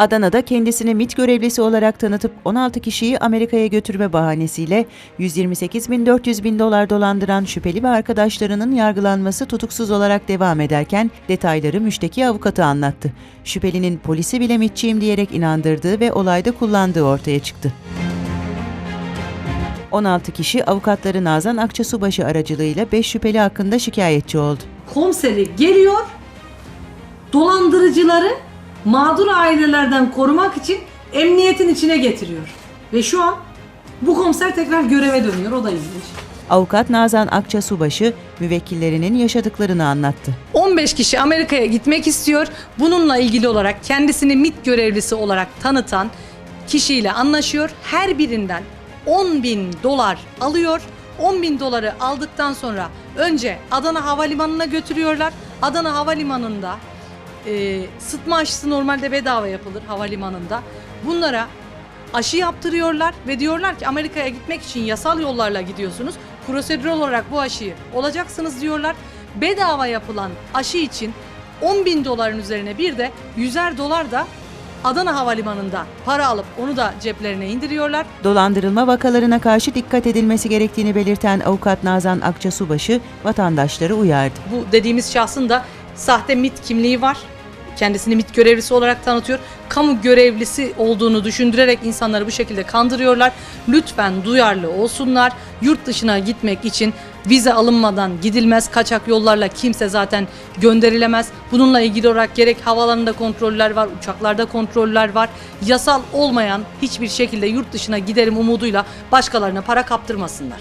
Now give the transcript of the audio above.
Adana'da kendisini MIT görevlisi olarak tanıtıp 16 kişiyi Amerika'ya götürme bahanesiyle 128.400 bin dolar dolandıran şüpheli ve arkadaşlarının yargılanması tutuksuz olarak devam ederken detayları müşteki avukatı anlattı. Şüphelinin polisi bile MIT'çiyim diyerek inandırdığı ve olayda kullandığı ortaya çıktı. 16 kişi avukatları Nazan Akçasubaşı aracılığıyla 5 şüpheli hakkında şikayetçi oldu. komiseri geliyor dolandırıcıları mağdur ailelerden korumak için emniyetin içine getiriyor. Ve şu an bu komiser tekrar göreve dönüyor. O da ilginç. Avukat Nazan Akçasubaşı müvekkillerinin yaşadıklarını anlattı. 15 kişi Amerika'ya gitmek istiyor. Bununla ilgili olarak kendisini MIT görevlisi olarak tanıtan kişiyle anlaşıyor. Her birinden 10 bin dolar alıyor. 10 bin doları aldıktan sonra önce Adana Havalimanı'na götürüyorlar. Adana Havalimanı'nda e, sıtma aşısı normalde bedava yapılır havalimanında. Bunlara aşı yaptırıyorlar ve diyorlar ki Amerika'ya gitmek için yasal yollarla gidiyorsunuz. Prosedürel olarak bu aşıyı olacaksınız diyorlar. Bedava yapılan aşı için 10 bin doların üzerine bir de 100'er dolar da Adana Havalimanı'nda para alıp onu da ceplerine indiriyorlar. Dolandırılma vakalarına karşı dikkat edilmesi gerektiğini belirten avukat Nazan Akçasubaşı vatandaşları uyardı. Bu dediğimiz şahsın da sahte MIT kimliği var. Kendisini MIT görevlisi olarak tanıtıyor. Kamu görevlisi olduğunu düşündürerek insanları bu şekilde kandırıyorlar. Lütfen duyarlı olsunlar. Yurt dışına gitmek için vize alınmadan gidilmez. Kaçak yollarla kimse zaten gönderilemez. Bununla ilgili olarak gerek havalarında kontroller var, uçaklarda kontroller var. Yasal olmayan hiçbir şekilde yurt dışına giderim umuduyla başkalarına para kaptırmasınlar.